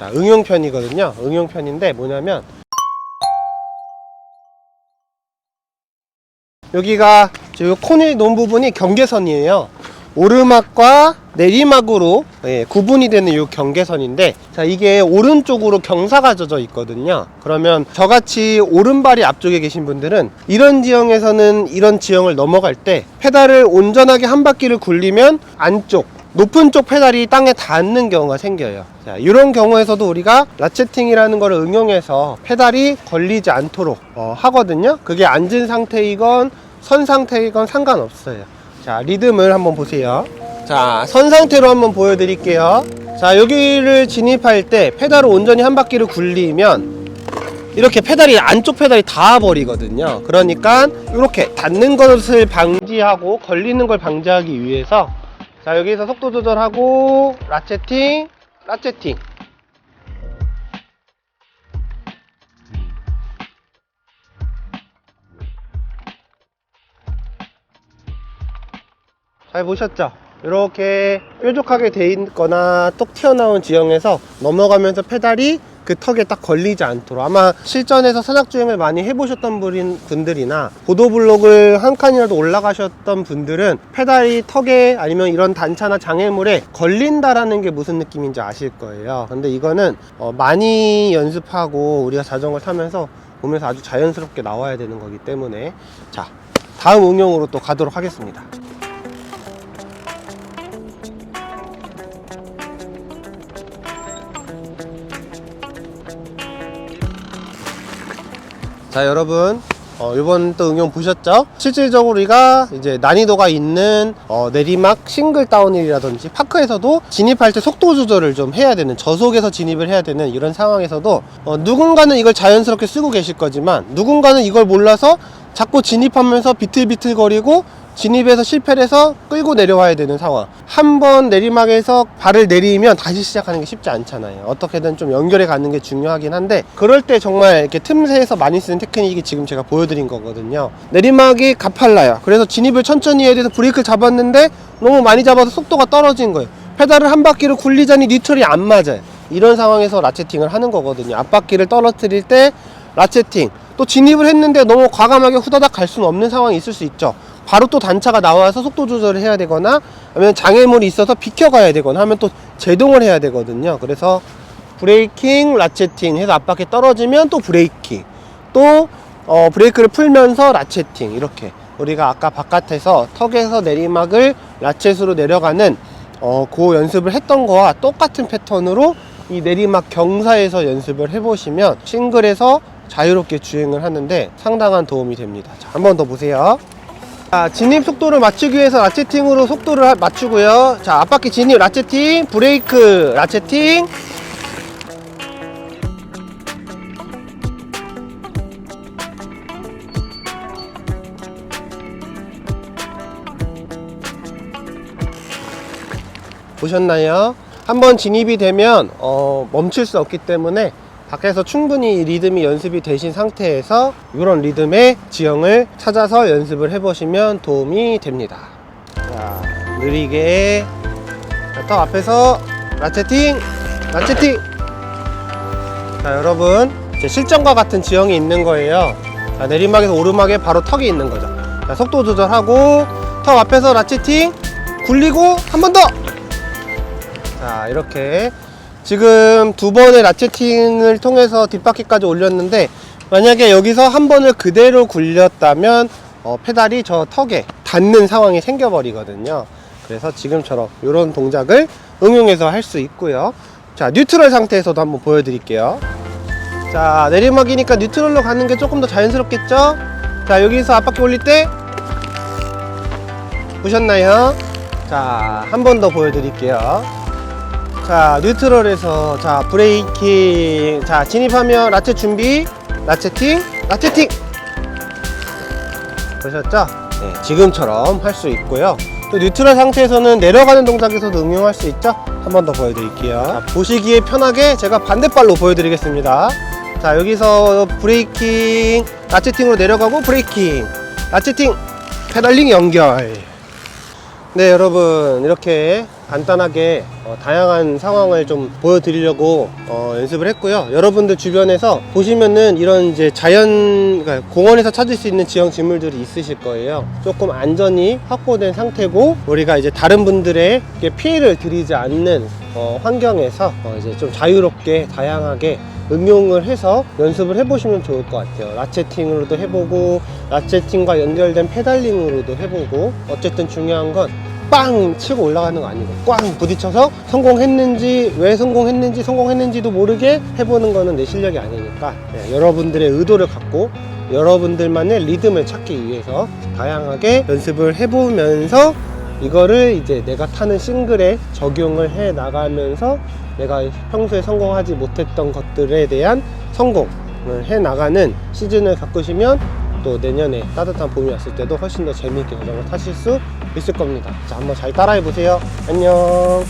자, 응용편이거든요. 응용편인데 뭐냐면 여기가 저 코너에 놓은 부분이 경계선이에요. 오르막과 내리막으로 예, 구분이 되는 이 경계선인데 자 이게 오른쪽으로 경사가 져져 있거든요. 그러면 저같이 오른발이 앞쪽에 계신 분들은 이런 지형에서는 이런 지형을 넘어갈 때 페달을 온전하게 한 바퀴를 굴리면 안쪽 높은 쪽 페달이 땅에 닿는 경우가 생겨요. 자, 이런 경우에서도 우리가 라체팅이라는 것을 응용해서 페달이 걸리지 않도록 어, 하거든요. 그게 앉은 상태이건 선 상태이건 상관없어요. 자, 리듬을 한번 보세요. 자, 선 상태로 한번 보여드릴게요. 자, 여기를 진입할 때 페달을 온전히 한 바퀴를 굴리면 이렇게 페달이 안쪽 페달이 닿아버리거든요. 그러니까 이렇게 닿는 것을 방지하고 걸리는 걸 방지하기 위해서 자 여기서 속도 조절하고 라체팅 라체팅 잘 보셨죠? 이렇게 뾰족하게 돼 있거나 똑 튀어나온 지형에서 넘어가면서 페달이 그 턱에 딱 걸리지 않도록. 아마 실전에서 산악주행을 많이 해보셨던 분들이나 보도블록을 한 칸이라도 올라가셨던 분들은 페달이 턱에 아니면 이런 단차나 장애물에 걸린다라는 게 무슨 느낌인지 아실 거예요. 근데 이거는 어, 많이 연습하고 우리가 자전거 타면서 보면서 아주 자연스럽게 나와야 되는 거기 때문에. 자 다음 응용으로 또 가도록 하겠습니다 자 여러분 어, 이번 또 응용 보셨죠? 실질적으로 우리가 이제 난이도가 있는 어, 내리막 싱글 다운힐이라든지 파크에서도 진입할 때 속도 조절을 좀 해야 되는 저속에서 진입을 해야 되는 이런 상황에서도 어, 누군가는 이걸 자연스럽게 쓰고 계실 거지만 누군가는 이걸 몰라서 자꾸 진입하면서 비틀비틀거리고 진입해서 실패를 해서 끌고 내려와야 되는 상황. 한 번 내리막에서 발을 내리면 다시 시작하는 게 쉽지 않잖아요. 어떻게든 좀 연결해 가는 게 중요하긴 한데, 그럴 때 정말 이렇게 틈새에서 많이 쓰는 테크닉이 지금 제가 보여드린 거거든요. 내리막이 가팔라요. 그래서 진입을 천천히 해야 돼서 브레이크를 잡았는데, 너무 많이 잡아서 속도가 떨어진 거예요. 페달을 한 바퀴를 굴리자니 뉴트럴이 안 맞아요. 이런 상황에서 라체팅을 하는 거거든요. 앞바퀴를 떨어뜨릴 때 라체팅. 또 진입을 했는데 너무 과감하게 후다닥 갈 수는 없는 상황이 있을 수 있죠. 바로 또 단차가 나와서 속도 조절을 해야 되거나 아니면 장애물이 있어서 비켜가야 되거나 하면 또 제동을 해야 되거든요. 그래서 브레이킹, 라체팅 해서 앞바퀴 떨어지면 또 브레이킹 또 어, 브레이크를 풀면서 라체팅 이렇게 우리가 아까 바깥에서 턱에서 내리막을 라쳇으로 내려가는 어, 그 연습을 했던 거와 똑같은 패턴으로 이 내리막 경사에서 연습을 해보시면 싱글에서 자유롭게 주행을 하는데 상당한 도움이 됩니다. 자, 한 번 더 보세요. 자, 진입 속도를 맞추기 위해서 라체팅으로 속도를 하- 맞추고요. 자, 앞바퀴 진입 라체팅, 브레이크 라체팅. 보셨나요? 한번 진입이 되면 어, 멈출 수 없기 때문에 밖에서 충분히 리듬이 연습이 되신 상태에서 이런 리듬의 지형을 찾아서 연습을 해보시면 도움이 됩니다. 자, 느리게 자, 턱 앞에서 라체팅, 라체팅. 자, 여러분 이제 실전과 같은 지형이 있는 거예요. 자, 내리막에서 오르막에 바로 턱이 있는 거죠. 자, 속도 조절하고 턱 앞에서 라체팅 굴리고 한 번 더. 자 이렇게 지금 두 번의 라체팅을 통해서 뒷바퀴까지 올렸는데 만약에 여기서 한 번을 그대로 굴렸다면 어, 페달이 저 턱에 닿는 상황이 생겨버리거든요. 그래서 지금처럼 이런 동작을 응용해서 할 수 있고요. 자 뉴트럴 상태에서도 한번 보여드릴게요. 자 내리막이니까 뉴트럴로 가는 게 조금 더 자연스럽겠죠? 자 여기서 앞바퀴 올릴 때 보셨나요? 자 한 번 더 보여드릴게요 자 뉴트럴에서 자 브레이킹. 자 진입하면 라체 준비. 라체팅 라체팅. 보셨죠? 네, 지금처럼 할 수 있고요. 또 뉴트럴 상태에서는 내려가는 동작에서도 응용할 수 있죠? 한 번 더 보여드릴게요. 자, 보시기에 편하게 제가 반대발로 보여드리겠습니다. 자 여기서 브레이킹. 라체팅으로 내려가고 브레이킹. 라체팅. 페달링 연결. 네 여러분 이렇게 간단하게 어, 다양한 상황을 좀 보여드리려고 어, 연습을 했고요. 여러분들 주변에서 보시면은 이런 이제 자연, 그러니까 공원에서 찾을 수 있는 지형 지물들이 있으실 거예요. 조금 안전이 확보된 상태고 우리가 이제 다른 분들에게 피해를 드리지 않는 어, 환경에서 어, 이제 좀 자유롭게 다양하게 응용을 해서 연습을 해보시면 좋을 것 같아요. 라체팅으로도 해보고 라체팅과 연결된 페달링으로도 해보고 어쨌든 중요한 건 빵 치고 올라가는 거 아니고 꽝 부딪혀서 성공했는지 왜 성공했는지 성공했는지도 모르게 해보는 거는 내 실력이 아니니까. 네, 여러분들의 의도를 갖고 여러분들만의 리듬을 찾기 위해서 다양하게 연습을 해보면서 이거를 이제 내가 타는 싱글에 적용을 해 나가면서 내가 평소에 성공하지 못했던 것들에 대한 성공을 해 나가는 시즌을 겪으시면 또 내년에 따뜻한 봄이 왔을 때도 훨씬 더 재미있게 자전거 타실 수 있을 겁니다. 자, 한번 잘 따라해 보세요. 안녕.